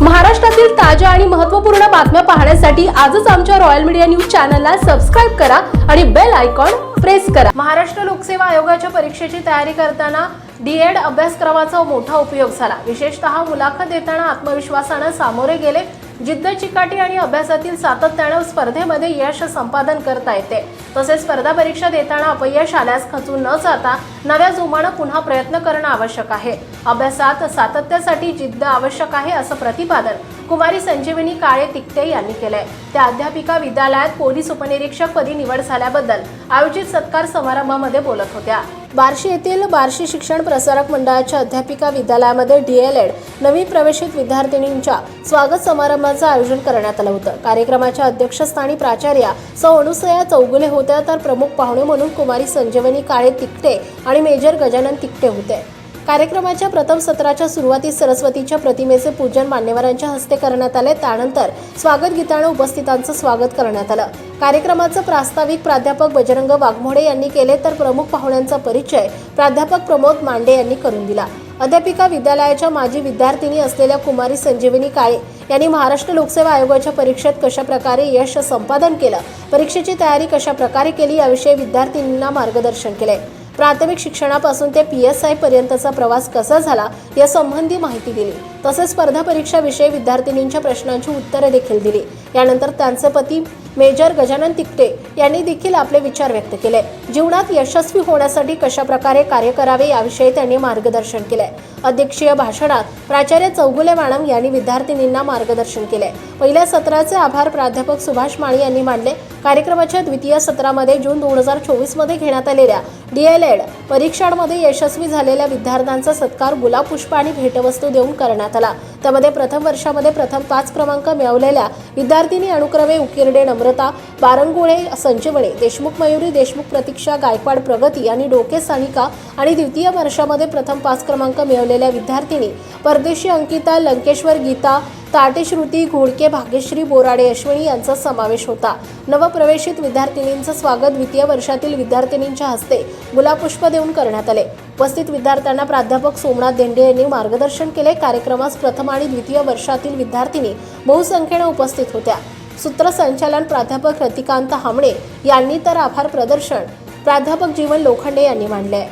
महाराष्ट्रातील ताज्या आणि महत्त्वपूर्ण बातम्या पाहण्यासाठी आजच आमच्या रॉयल मीडिया न्यूज चॅनलला सबस्क्राईब करा आणि बेल आयकॉन प्रेस करा. महाराष्ट्र लोकसेवा आयोगाच्या परीक्षेची तयारी करताना डी एड अभ्यासक्रमाचा मोठा उपयोग झाला. विशेषतः मुलाखत देताना आत्मविश्वासानं सामोरे गेले जिद्द चिकाटी आणि अभ्यासातील सातत्यानं स्पर्धेमध्ये यश संपादन करता येते. तसेच स्पर्धा परीक्षा देताना अपयश आल्यास खचून न जाता नव्या जोमानं पुन्हा प्रयत्न करणं आवश्यक आहे. अभ्यासात सातत्यासाठी जिद्द आवश्यक आहे असं प्रतिपादन कुमारी संजीवनी काळे तिकटे यांनी केलंय. त्या अध्यापिका विद्यालयात पोलीस उपनिरीक्षक पदी निवड झाल्याबद्दल आयोजित सत्कार समारंभामध्ये बोलत होत्या. बार्शी येथील बार्शी शिक्षण प्रसारक मंडळाच्या अध्यापिका विद्यालयामध्ये डीएलएड नवी प्रवेशित विद्यार्थिनींच्या स्वागत समारंभाचं आयोजन करण्यात आलं होतं. कार्यक्रमाच्या अध्यक्षस्थानी प्राचार्या सौ अनुसया चौगुले होत्या तर प्रमुख पाहुणे म्हणून कुमारी संजीवनी काळे तिकटे आणि मेजर गजानन तिकटे होते. कार्यक्रमाच्या प्रथम सत्राच्या सुरुवातीस सरस्वतीच्या प्रतिमेचे पूजन मान्यवरांच्या हस्ते करण्यात आले. त्यानंतर स्वागत गीतानं उपस्थितांचं स्वागत करण्यात आलं. कार्यक्रमाचं प्रास्ताविक प्राध्यापक बजरंग वाघमोडे यांनी केले तर प्रमुख पाहुण्यांचा परिचय प्राध्यापक प्रमोद मांडे यांनी करून दिला. अध्यापिका विद्यालयाच्या माजी विद्यार्थिनी असलेल्या कुमारी संजीवनी काळे यांनी महाराष्ट्र लोकसेवा आयोगाच्या परीक्षेत कशा प्रकारे यश संपादन केलं? परीक्षेची तयारी कशा प्रकारे केली? याविषयी विद्यार्थिनींना मार्गदर्शन केले. प्राथमिक शिक्षणापासून ते पी एस आय पर्यंतचा प्रवास कसा झाला या संबंधी माहिती दिली. तसेच स्पर्धा परीक्षाविषयी विद्यार्थिनींच्या प्रश्नांची उत्तरे देखील दिली. यानंतर त्यांचे पती मेजर गजानन तिकटे यांनी देखील आपले विचार व्यक्त केले. जीवनात यशस्वी होण्यासाठी कशा प्रकारे कार्य करावे याविषयी त्यांनी मार्गदर्शन केले. अध्यक्षीय भाषणात प्राचार्य चौगुले मॅडम यांनी विद्यार्थिनींना मार्गदर्शन केले. पहिल्या सत्राचे आभार प्राध्यापक सुभाष माळी यांनी मांडले कार्यक्रमाच्या द्वितीय सत्रामध्ये जून दोन हजार चोवीसमध्ये घेण्यात आलेल्या डीएलएड परीक्षांमध्ये यशस्वी झालेल्या विद्यार्थ्यांचा सत्कार गुलाब पुष्प आणि भेटवस्तू देऊन करण्यात आला. त्यामध्ये प्रथम वर्षामध्ये प्रथम पाच क्रमांक मिळवलेल्या विद्यार्थिनी अनुक्रमे उकिरडे नम्रता बारंगुळे संजीवणी देशमुख मयुरी देशमुख प्रतीक्षा गायकवाड प्रगती आणि डोके सानिका आणि द्वितीय वर्षामध्ये प्रथम पाच क्रमांक मिळवलेल्या विद्यार्थिनी परदेशी अंकिता लंकेश्वर गीता ताटे श्रुती घोडके भाग्यश्री बोराडे अश्विनी यांचा समावेश होता. नवप्रवेशित विद्यार्थिनींचं स्वागत द्वितीय वर्षातील विद्यार्थिनींच्या हस्ते गुलापुष्प देऊन करण्यात आले. उपस्थित विद्यार्थ्यांना प्राध्यापक सोमनाथ देंडे यांनी मार्गदर्शन केले. कार्यक्रमास प्रथम आणि द्वितीय वर्षातील विद्यार्थिनी बहुसंख्येनं उपस्थित होत्या. सूत्रसंचालन प्राध्यापक रतिकांत हामणे यांनी तर आभार प्रदर्शन प्राध्यापक जीवन लोखंडे यांनी मांडले.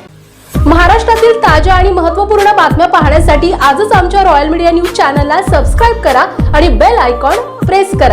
महाराष्ट्रातील ताज्या आणि महत्त्वपूर्ण बातम्या पाहण्यासाठी आजच आमच्या रॉयल मीडिया न्यूज चॅनलला सबस्क्राईब करा आणि बेल आयकॉन प्रेस करा.